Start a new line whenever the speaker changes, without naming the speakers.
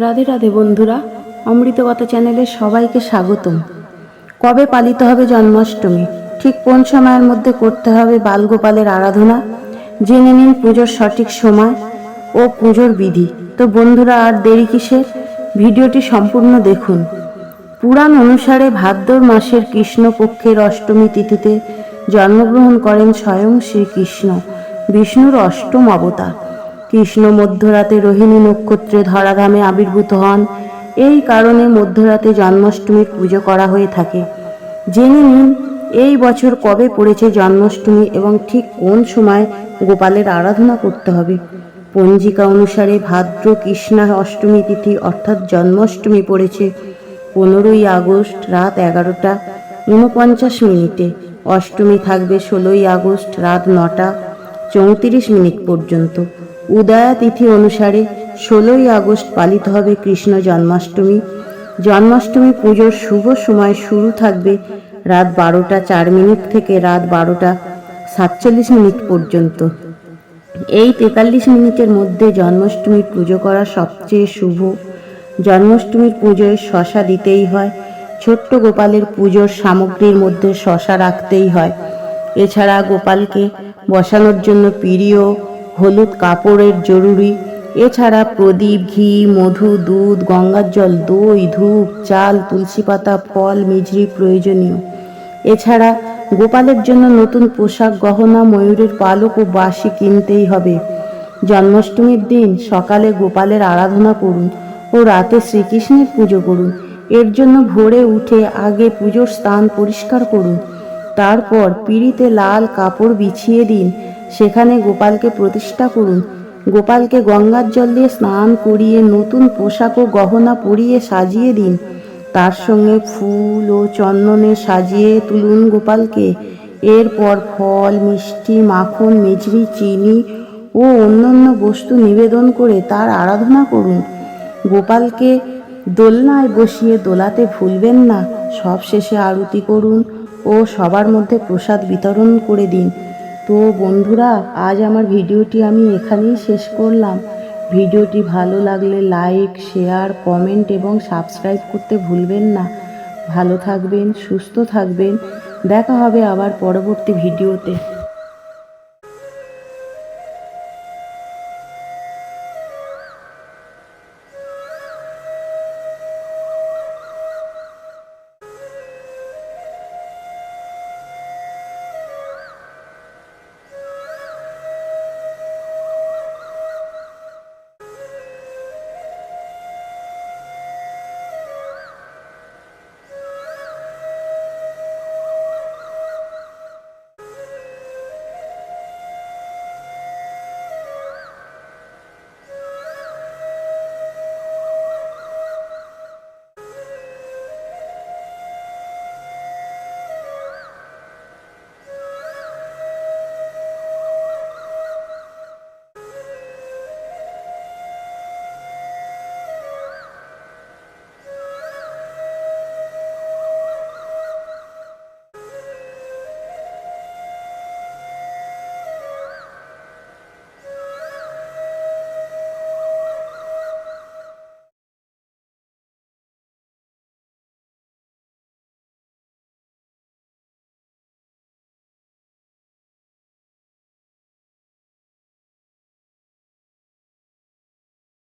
রাধে রাধে বন্ধুরা অমৃতকথা চ্যানেলে সবাইকে স্বাগতম। কবে পালিত হবে জন্মাষ্টমী? ঠিক কোন সময়ের মধ্যে করতে হবে বালগোপালের আরাধনা? জেনে নিন পুজোর সঠিক সময় ও পুজোর বিধি। তো বন্ধুরা, আর দেরি কিসের? ভিডিওটি সম্পূর্ণ দেখুন। পুরাণ অনুসারে ভাদ্র মাসের কৃষ্ণপক্ষের অষ্টমী তিথিতে জন্মগ্রহণ করেন স্বয়ং শ্রীকৃষ্ণ, বিষ্ণুর অষ্টম অবতার। কৃষ্ণ মধ্যরাতে রোহিণী নক্ষত্রে ধরাধামে আবির্ভূত হন। এই কারণে মধ্যরাতে জন্মাষ্টমীর পুজো করা হয়ে থাকে। জেনে নিন, এই বছর কবে পড়েছে জন্মাষ্টমী এবং ঠিক কোন সময় গোপালের আরাধনা করতে হবে? পঞ্জিকা অনুসারে ভাদ্র কৃষ্ণা অষ্টমী তিথি অর্থাৎ জন্মাষ্টমী পড়েছে পনেরোই আগস্ট রাত এগারোটা উনপঞ্চাশ মিনিটে। অষ্টমী থাকবে ষোলোই আগস্ট রাত নটা চৌত্রিশ মিনিট পর্যন্ত। উদয়া তিথি অনুসারে ষোলোই আগস্ট পালিত হবে কৃষ্ণ জন্মাষ্টমী। জন্মাষ্টমী পুজোর শুভ সময় শুরু থাকবে রাত বারোটা চার মিনিট থেকে রাত বারোটা সাতচল্লিশ মিনিট পর্যন্ত। এই তেতাল্লিশ মিনিটের মধ্যে জন্মাষ্টমীর পুজো করা সবচেয়ে শুভ। জন্মাষ্টমীর পুজোয় শশা দিতেই হয়, ছোট্ট গোপালের পুজোর সামগ্রীর মধ্যে শশা রাখতেই হয়। এছাড়া গোপালকে বসানোর জন্য প্রিয় হলুদ কাপড়ের জরুরি। এছাড়া প্রদীপ, ঘি, মধু, দুধ, গঙ্গার জল, দই, ধূপ, চাল, তুলসী পাতা, ফল, মিজরি প্রয়োজনীয়। এছাড়া গোপালের জন্য নতুন পোশাক, গহনা, ময়ূরের পালক ও বাঁশি কিনতেই হবে। জন্মাষ্টমীর দিন সকালে গোপালের আরাধনা করুন ও রাতে শ্রীকৃষ্ণের পুজো করুন। এর জন্য ভোরে উঠে আগে পুজোর স্থান পরিষ্কার করুন। তারপর পিড়িতে লাল কাপড় বিছিয়ে দিন সেখানে গোপালকে প্রতিষ্ঠা করুন। গোপালকে গঙ্গার জল দিয়ে স্নান করিয়ে নতুন পোশাক ও গহনা পরিয়ে সাজিয়ে দিন। তার সঙ্গে ফুল ও চন্দনে সাজিয়ে তুলুন গোপালকে। এরপর ফল, মিষ্টি, মাখন মিছরি চিনি ও অন্যান্য বস্তু নিবেদন করে তার আরাধনা করুন। গোপালকে দোলনায় বসিয়ে দোলাতে ভুলবেন না। সব শেষে আরতি করুন ও সবার মধ্যে প্রসাদ বিতরণ করে দিন। তো বন্ধুরা, আজ আমার ভিডিওটি আমি এখানেই শেষ করলাম। ভিডিওটি ভালো লাগলে লাইক, শেয়ার, কমেন্ট এবং সাবস্ক্রাইব করতে ভুলবেন না। ভালো থাকবেন, সুস্থ থাকবেন। দেখা হবে আবার পরবর্তী ভিডিওতে।